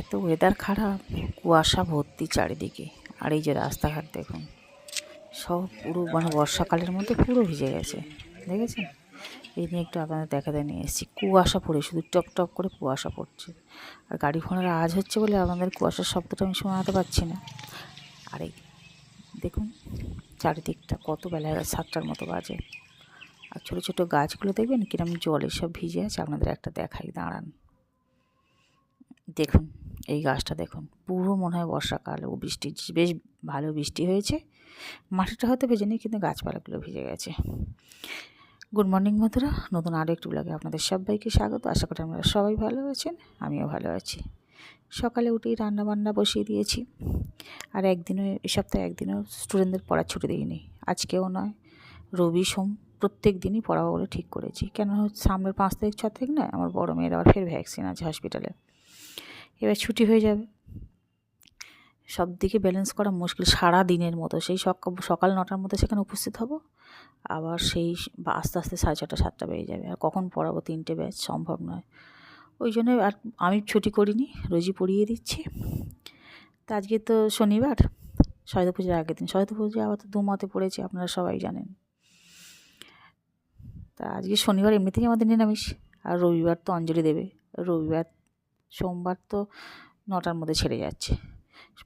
এত ওয়েদার খারাপ, কুয়াশা ভর্তি চারিদিকে। আর এই যে রাস্তাঘাট দেখুন, সব পুরো মানে বর্ষাকালের মধ্যে পুরো ভিজে গেছে, দেখেছেন? এই নিয়ে একটু আপনাদের দেখাতে নিয়ে এসেছি। কুয়াশা পড়ে, শুধু টপ টপ করে কুয়াশা পড়ছে। আর গাড়ি ঘোড়ার আওয়াজ হচ্ছে বলে আপনাদের কুয়াশার শব্দটা আমি শোনাতে পারছি না। আর এই দেখুন, চারিদিকটা কত বেলা সাতটার মতো বাজে। আর ছোটো ছোটো গাছগুলো দেখবেন কিরম জলে সব ভিজে আছে, আপনাদের একটা দেখাই, দাঁড়ান। দেখুন এই গাছটা দেখুন, পুরো মনে হয় বর্ষাকাল ও বৃষ্টি, বেশ ভালো বৃষ্টি হয়েছে। মাটিটা হয়তো ভেজে নেই, কিন্তু গাছপালাগুলো ভিজে গেছে। গুড মর্নিং বন্ধুরা, নতুন আরও একটু লাগে আপনাদের সবাইকে স্বাগত। আশা করি আপনারা সবাই ভালো আছেন, আমিও ভালো আছি। সকালে উঠেই রান্না বান্না বসিয়ে দিয়েছি। আর একদিনও এ সপ্তাহে একদিনও স্টুডেন্টদের পড়ার ছুটি দিইনি। আজকেও নয়, রবি, সোম প্রত্যেক দিনই পড়াবো বলে ঠিক করেছি। কেন সামনের পাঁচ তারিখ, ছ তারিখ নয়, আমার বড় মেয়ের আবার ফের ভ্যাকসিন আছে হসপিটালে এবার ছুটি হয়ে যাবে। সব দিকে ব্যালেন্স করা মুশকিল সারা দিনের মতো। সেই সক- সকাল নটার মধ্যে সেখানে উপস্থিত হব। আবার সেই আস্তে আস্তে সাড়ে ছটা, সাতটা বেজে যাবে। আর কখন পড়াবো তিনটে ব্যাচ? সম্ভব নয়। ওই জন্য আর আমি ছুটি করিনি, রোজই পড়িয়ে দিচ্ছি। তা আজকে তো শনিবার সয়দ পুজোর আগের দিন। সয়দ পুজো আবার তো দু মতে পড়েছে, আপনারা সবাই জানেন। তা আজকে শনিবার এমনি এমনিতেই আমাদের নিরামিষ। আর রবিবার তো অঞ্জলি দেবে। রবিবার সোমবার তো নটার মধ্যে ছেড়ে যাচ্ছে।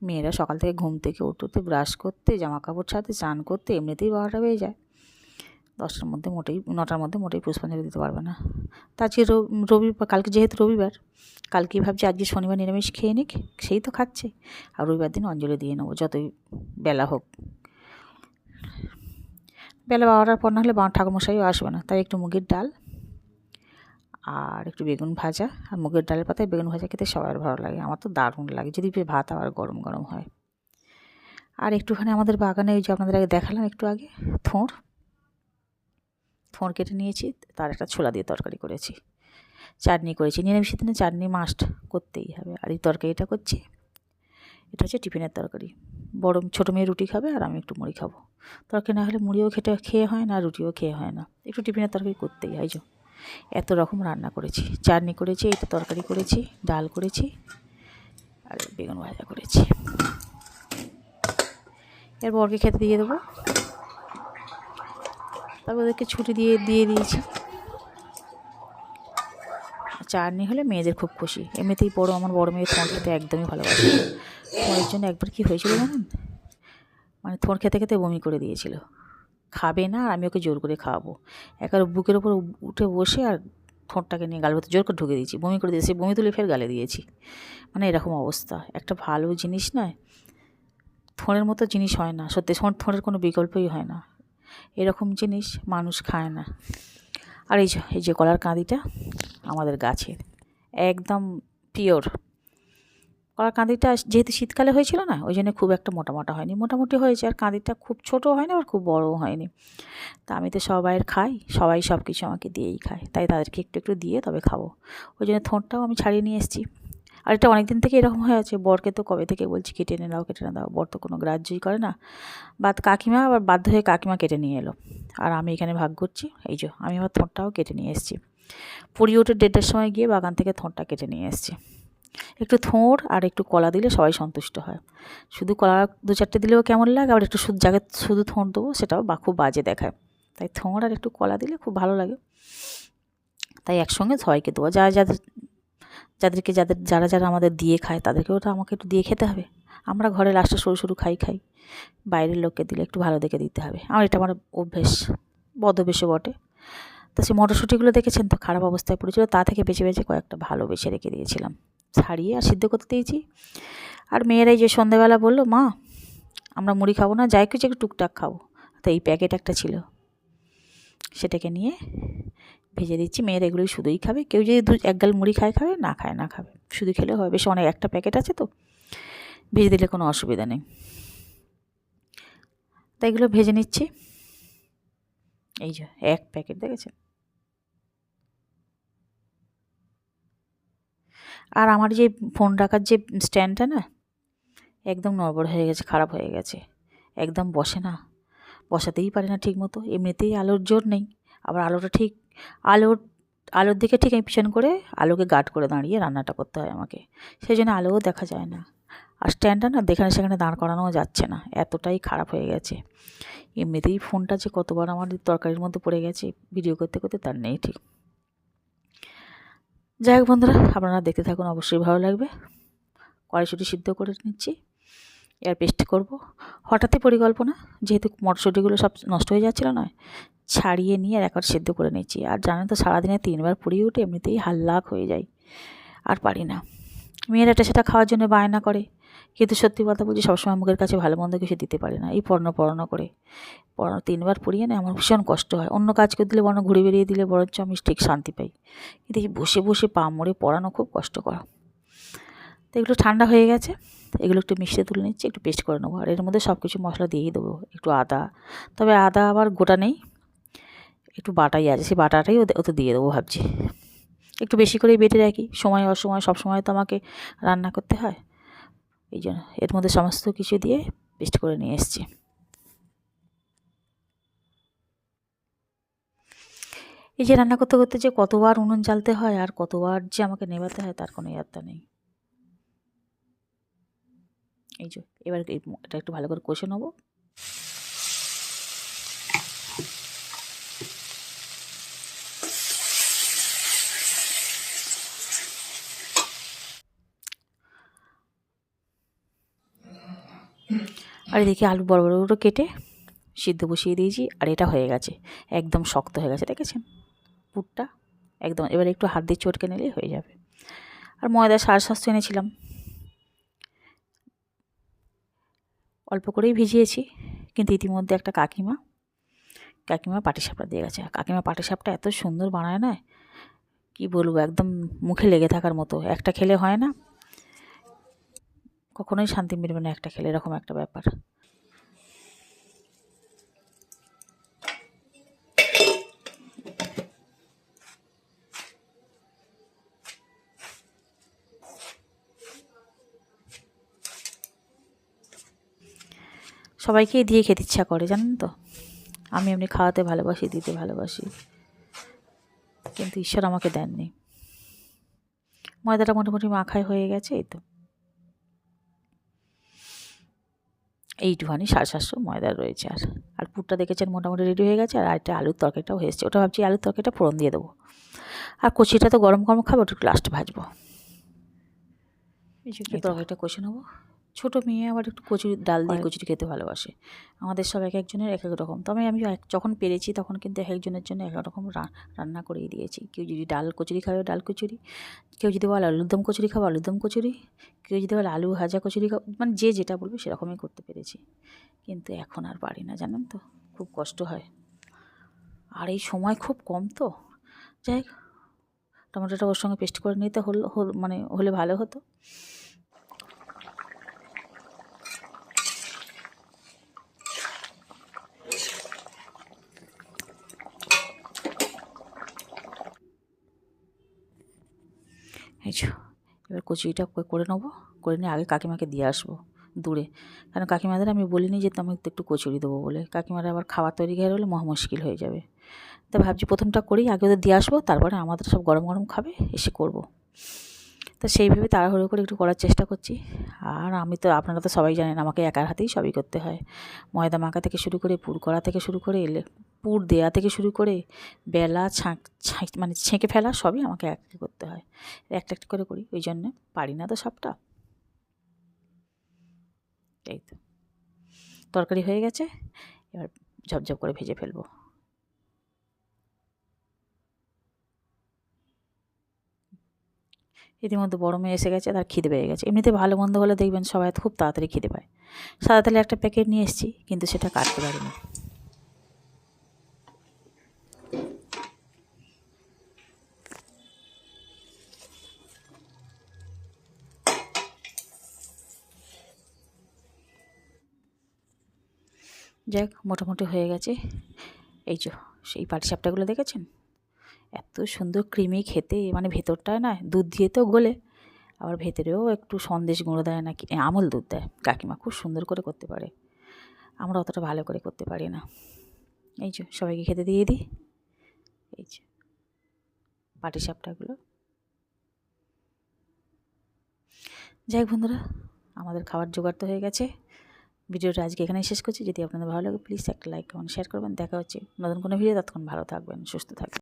মেয়েরা সকাল থেকে ঘুম থেকে উঠতে ব্রাশ করতে জামা কাপড় ছাড়তে, স্নান করতে এমনিতেই বারোটা বেজে যায়। দশটার মধ্যে মোটেই, নটার মধ্যে মোটেই পুষ্পাঞ্জলি দিতে পারবে না। তা আজকে রবি রবিবার কালকে যেহেতু রবিবার, কালকে ভাবছি আজকে শনিবার নিরামিষ খেয়ে নিক, সেই তো খাচ্ছে। আর রবিবার দিন অঞ্জলি দিয়ে নেব, যতই বেলা হোক। বেলা বারোটার পর না হলে বাবা ঠাকুমশাইও আসবে না, তাই একটু মুগের ডাল আর একটু বেগুন ভাজা আর মুগের ডালের পাতায় বেগুন ভাজা খেতে সবার ভালো লাগে। আমার তো দারুণ লাগে। যদি ভাত আবার গরম গরম হয়। আর একটুখানি আমাদের বাগানে ওই যে আপনাদের আগে দেখালাম একটু আগে থোঁড় থোঁড় কেটে নিয়েছি, তার একটা ছোলা দিয়ে তরকারি করেছি। চাটনি করেছি। নিরামিষ দিনে চাটনি মাস্ট করতেই হবে। আর এই তরকারিটা করছি, এটা হচ্ছে টিফিনের তরকারি। বড় ছোটো মেয়ে রুটি খাবে আর আমি একটু মুড়ি খাব। তরকারি না হলে মুড়িও খেতে খেয়ে হয় না, রুটিও খেয়ে হয় না। একটু টিফিনের তরকারি করতেই হয় এত রকম রান্না করেছি। চাটনি করেছি এটা তরকারি করেছি, ডাল করেছি আর বেগুন ভাজা করেছি। এর বরকে খেতে দিয়ে দেবো। তারপর ওদেরকে ছুটি দিয়ে দিয়ে দিয়েছি। চাটনি হলে মেয়েদের খুব খুশি। এমনিতেই বড়, আমার বড় মেয়ে থোঁড় খেতে একদমই ভালোবাসে। থোঁড়ের জন্য একবার কি হয়েছিল জানেন? মানে থোঁড় খেতে খেতে বমি করে দিয়েছিল। খাবে না আর আমি ওকে জোর করে খাওয়াবো। একবার বুকের ওপর উঠে বসে আর ঠোঁটটাকে নিয়ে গালের ভেতর জোর করে ঢুকে দিয়েছি। বমি করে দিয়েছি, বমি তুলে ফের গালে দিয়েছি। মানে এরকম অবস্থা। একটা ভালো জিনিস নয় থোঁড়ের মতো জিনিস হয় না। সত্যি থোঁড়ের কোনো বিকল্পই হয় না। এরকম জিনিস মানুষ খায় না। আর এই যে কলার কাঁদিটা আমাদের গাছের, একদম পিওর কলার কাঁদিটা যেহেতু শীতকালে হয়েছিল না, ওই জন্য খুব একটা মোটা মোটা হয়নি। মোটামুটি হয়েছে, আর কাঁদিটা খুব ছোটো হয়নি আর খুব বড়ও হয়নি। তা আমি তো সবাইয়ের খাই, সবাই সব কিছু আমাকে দিয়েই খায়, তাই তাদেরকে একটু একটু দিয়ে তবে খাব। ওই জন্য থোঁটটাও আমি ছাড়িয়ে নিয়ে এসেছি। আর এটা অনেক দিন থেকে এরকম হয়ে আছে, বরকে তো কবে থেকে বলছি কেটে এনে দাও, কেটে এনে দাও, বর তো কোনো গ্রাহ্যই করে না। বাদ কাকিমা, আবার বাধ্য হয়ে কাকিমা কেটে নিয়ে এলো। আর আমি এখানে ভাগ করছি, এই যে আমি আমার থোঁটটাও কেটে নিয়ে এসেছি। পুরী ওঠে দেড়টার সময় গিয়ে বাগান থেকে থোঁটটা কেটে নিয়ে এসেছি। একটু থোঁড় আর একটু কলা দিলে সবাই সন্তুষ্ট হয়। শুধু কলা দু চারটে দিলেও কেমন লাগে? আবার একটু শুধু জায়গায় শুধু থোঁড় দেবো সেটাও বা খুব বাজে দেখায়। তাই থোঁড় আর একটু কলা দিলে খুব ভালো লাগে। তাই একসঙ্গে সবাইকে দেবো। যারা যাদের, যাদেরকে যাদের, যারা যারা আমাদের দিয়ে খায় তাদেরকেও তো আমাকে একটু দিয়ে খেতে হবে। আমরা ঘরে লাস্টে সরু সরু খাই খাই। বাইরের লোককে দিলে একটু ভালো দেখে দিতে হবে। আমার এটা আমার অভ্যেস বদভ্যেসও বটে। তা সে মটরশুঁটিগুলো দেখেছেন? তো খারাপ অবস্থায় পড়েছিল। তা থেকে বেছে বেছে কয়েকটা ভালো বেছে রেখে দিয়েছিলাম। ছাড়িয়ে আর সিদ্ধ করতে দিয়েছি। আর মেয়েরাই যে সন্ধেবেলা বলল, মা, আমরা মুড়ি খাব না, যাই কিছু একটু টুকটাক খাব। তো এই প্যাকেট একটা ছিল। সেটাকে নিয়ে ভেজে দিচ্ছি। মেয়েরা এগুলোই শুধুই খাবে। কেউ যদি দু, এক গাল মুড়ি খায়, খাবে, না খায়, না খাবে। শুধু খেলে হবে। বেশ অনেক, একটা প্যাকেট আছে তো। ভেজে দিলে কোনো অসুবিধা নেই। তাই এগুলো ভেজে নিচ্ছি। এই যে, এক প্যাকেট, দেখেছেন? আর আমার যে ফোন রাখার যে স্ট্যান্ডটা না, একদম নড়বড় হয়ে গেছে, খারাপ হয়ে গেছে। একদম বসে না। বসাতেই পারে না ঠিক মতো এমনিতেই আলোর জোর নেই। আবার আলোটা ঠিক, আলোর আলোর দিকে ঠিক আমি পিছন করে আলোকে গার্ড করে দাঁড়িয়ে রান্নাটা করতে হয় আমাকে। সেই জন্য আলোও দেখা যায় না। আর স্ট্যান্ডটা না, যেখানে সেখানে দাঁড় করানোও যাচ্ছে না। এতটাই খারাপ হয়ে গেছে। এমনিতেই ফোনটা যে কতবার আমার তরকারির মধ্যে পড়ে গেছে, ভিডিও করতে করতে তার নেই ঠিক। যাই হোক বন্ধুরা, আপনারা দেখতে থাকুন, অবশ্যই ভালো লাগবে। কড়াইশুটি সিদ্ধ করে নিচ্ছি, এর পেস্ট করব। হঠাৎই পরিকল্পনা, যেহেতু মটরশুঁটিগুলো সব নষ্ট হয়ে যাচ্ছিল নয়, ছাড়িয়ে নিয়ে আর একবার সেদ্ধ করে নিচ্ছি। আর জানেন তো, সারাদিনে তিনবার পুড়িয়ে উঠে এমনিতেই হাল্লাক হয়ে যায়, আর পারি না। মেয়েরা এটা সেটা খাওয়ার জন্য বায়না করে কিন্তু সত্যি কথা বলছি, সবসময় মুখের কাছে ভালো মন্দ কিছু দিতে পারে না। এই পড়ানো পড়ানো করে। পড়ানো তিনবার পড়িয়ে না আমার ভীষণ কষ্ট হয়। অন্য কাজ করে দিলে বরং ঘুরে বেরিয়ে দিলে বরঞ্চ আমি ঠিক শান্তি পাই। কিন্তু এই বসে বসে পা মরে পড়ানো খুব কষ্টকর। তো এগুলো ঠান্ডা হয়ে গেছে। এগুলো একটু মিশিয়ে তুলে নিচ্ছি, একটু পেস্ট করে নেব। আর এর মধ্যে সব কিছু মশলা দিয়েই দেবো, একটু আদা। তবে আদা আবার গোটা নেই, একটু বাটাই আছে। সেই বাটাটাই ওতে ওতে দিয়ে দেবো ভাবছি। একটু বেশি করেই বেটে রাখি। সময়, অসময় সব সময় তো আমাকে রান্না করতে হয়। এই জন্য এর মধ্যে সমস্ত কিছু দিয়ে পেস্ট করে নিয়ে এসছি। এই যে রান্না করতে করতে যে কতবার উনুন জ্বালতে হয় আর কতবার যে আমাকে নেভাতে হয় তার কোনো ইয়ার্তা নেই। এই যে, এবার এটা একটু ভালো করে কষে নেব। আর এদিকে আলু বড় বড় করে কেটে সিদ্ধ বসিয়ে দিয়েছি, আর এটা হয়ে গেছে। একদম শক্ত হয়ে গেছে, দেখেছেন? পুরটা একদম, এবার একটু হাত দিয়ে চটকে নিলেই হয়ে যাবে। আর ময়দা সার স্বাস্থ্য এনেছিলাম। অল্প করেই ভিজিয়েছি, কিন্তু ইতিমধ্যে একটা কাকিমা কাকিমা পাটিসাপটা দিয়ে গেছে। কাকিমা পাটিসাপটা এত সুন্দর বানায় না, কি বলব, একদম মুখে লেগে থাকার মতো। একটা খেলে হয় না কখনোই শান্তি মিলবে না একটা খেলে, এরকম একটা ব্যাপার। সবাইকেই দিয়ে খেতে ইচ্ছা করে, জানেন তো? আমি এমনি খাওয়াতে ভালোবাসি, দিতে ভালোবাসি। কিন্তু ঈশ্বর আমাকে দেননি। ময়দাটা মোটামুটি মাখায় হয়ে গেছে, এই তো। এইটুখানি সাড়ে সাতশো ময়দা রয়েছে আর। আর পুরটা দেখেছেন মোটামুটি রেডি হয়ে গেছে আর একটা আলুর তরকারিটাও হয়েছে ওটা ভাবছি আলুর তরকারিটা ফোড়ন দিয়ে দেবো। আর কচিটা তো গরম গরম খাব ওটা একটু লাস্টে ভাজবো। এই তরকারিটা কষে নেব। ছোটো মেয়ে আবার একটু কচুরি ডাল দিয়ে কচুরি খেতে ভালোবাসে। আমাদের সব এক একজনের এক এক রকম। তবে আমি যখন পেরেছি তখন কিন্তু এক একজনের জন্য এক রকম রান্না করেই দিয়েছি। কেউ যদি ডাল কচুরি খাবে ডাল কচুরি। কেউ যদি বলে আলুর দম কচুরি খাব আলুর দম কচুরি। কেউ যদি বলে আলু ভাজা কচুরি খাব মানে যে যেটা বলবে সেরকমই করতে পেরেছি। কিন্তু এখন আর পারি না জানেন তো? খুব কষ্ট হয়। আর এই সময় খুব কম তো। যাই টমেটোটা ওর সঙ্গে পেস্ট করে নিতে হল মানে হলে ভালো হতো এই এবার কচুরিটা করে নেব। করে নিয়ে আগে কাকিমাকে দিয়ে আসব দূরে। কারণ কাকিমাদের আমি বলিনি যে তোমাকে একটু কচুরি দেবো বলে। কাকিমারা আবার খাবার তৈরি করে হলে মহা মুশকিল হয়ে যাবে। তা ভাবছি প্রথমটা করি, আগে ওদের দিয়ে আসব, তারপরে আমাদের সব গরম গরম খাবে, এসে করব। তা সেইভাবে তাড়াহুড়ো করে একটু করার চেষ্টা করছি। আর আমি তো, আপনারা তো সবাই জানেন আমাকে একার হাতেই সবই করতে হয়। ময়দা মাখা থেকে শুরু করে, পুর করা থেকে শুরু করে এলে পুর দেয়া থেকে শুরু করে, বেলা, ছাঁক মানে ছেঁকে ফেলা সবই আমাকে এক করতে হয়। একটা একটা করে করি, ওই জন্যে পারি না তো সবটা। এই তো। তরকারি হয়ে গেছে, এবার ঝপঝপ করে ভেজে ফেলব। ইতিমধ্যে বড় মেয়ে এসে গেছে, তার খিদে পেয়ে গেছে। এমনিতে ভালো মন্দ হলে দেখবেন সবাই খুব তাড়াতাড়ি খিদে পায়। সাদা তেলে একটা প্যাকেট নিয়ে এসেছি, কিন্তু সেটা কাটতে পারিনি। যাক, মোটামুটি হয়ে গেছে। এই যে, সেই পাটিসাপটাগুলো দেখেছেন? এত সুন্দর ক্রিমি খেতে মানে ভেতরটায় না দুধ দিয়ে তো গলে, আবার ভেতরেও একটু সন্দেশ গুঁড়ো দেয় নাকি আমল দুধ দেয়। কাকিমা খুব সুন্দর করে করতে পারে। আমরা অতটা ভালো করে করতে পারি না। এই যে, সবাইকে খেতে দিয়ে দিই। এই যে পাটিসাপটাগুলো যাই হোক বন্ধুরা, আমাদের খাবার জোগাড় তো হয়ে গেছে। ভিডিওটা আজকে এখানেই শেষ করছি। যদি আপনাদের ভালো লাগে প্লিজ একটা লাইক কমেন্ট শেয়ার করবেন। দেখা হচ্ছে নতুন কোনো ভিডিও ততক্ষণ ভালো থাকবেন, সুস্থ থাকবেন।